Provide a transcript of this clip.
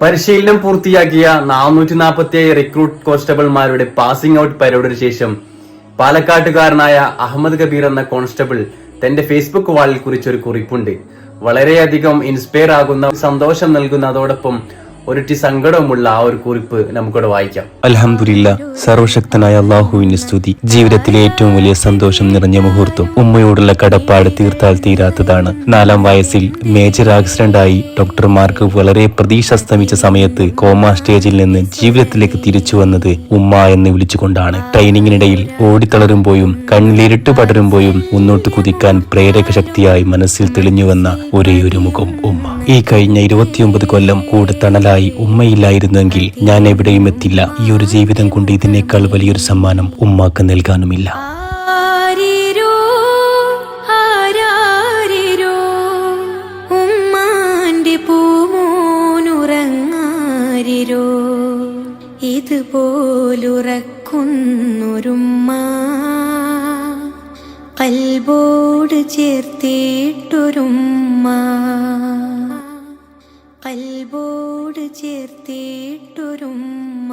പരിശീലനം പൂർത്തിയാക്കിയ നാനൂറ്റി നാൽപ്പത്തി റിക്രൂട്ട് കോൺസ്റ്റബിൾമാരുടെ പാസിംഗ് ഔട്ട് പരേഡിന് ശേഷം പാലക്കാട്ടുകാരനായ അഹമ്മദ് കബീർ എന്ന കോൺസ്റ്റബിൾ തന്റെ ഫേസ്ബുക്ക് വാളിൽ കുറിച്ചൊരു കുറിപ്പുണ്ട്. വളരെയധികം ഇൻസ്പയർ ആകുന്ന സന്തോഷം നൽകുന്ന ഒരിറ്റി സങ്കടവുമുള്ള ആ ഒരു കുറിപ്പ് നമുക്കിവിടെ വായിക്കാം. അലഹമില്ല സർവശക്തനായ അള്ളാഹുവിന്റെ സ്തുതി. ജീവിതത്തിലെ ഏറ്റവും വലിയ സന്തോഷം നിറഞ്ഞ മുഹൂർത്തം ഉമ്മയോടുള്ള കടപ്പാട് തീർത്താൽ തീരാത്തതാണ്. നാലാം വയസ്സിൽ മേജർ ആക്സിഡന്റ് ആയി ഡോക്ടർമാർക്ക് വളരെ പ്രതീക്ഷ അസ്തമിച്ച സമയത്ത് കോമ സ്റ്റേജിൽ നിന്ന് ജീവിതത്തിലേക്ക് തിരിച്ചു വന്നത് ഉമ്മ എന്ന് വിളിച്ചുകൊണ്ടാണ്. ട്രെയിനിങ്ങിനിടയിൽ ഓടിത്തളരുമ്പോഴും കണ്ണിലിരുട്ട് പടരുമ്പോഴും മുന്നോട്ട് കുതിക്കാൻ പ്രേരക ശക്തിയായി മനസ്സിൽ തെളിഞ്ഞുവന്ന ഒരു മുഖം ഉമ്മ. ഈ കഴിഞ്ഞ ഇരുപത്തിയൊമ്പത് കൊല്ലം കൂടെ തണലായി ഉമ്മയില്ലായിരുന്നെങ്കിൽ ഞാൻ എവിടെയും എത്തില്ല. ഈ ഒരു ജീവിതം കൊണ്ട് ഇതിനേക്കാൾ വലിയൊരു സമ്മാനം ഉമ്മാക്ക് നൽകാനുമില്ല. ഇതുപോലുറക്കുന്നൊരുമ്മ കൽബോട് ചേർത്തിട്ടൊരുമ്മ കൽബോട് ചേർത്തിട്ടൊരുമ്മ.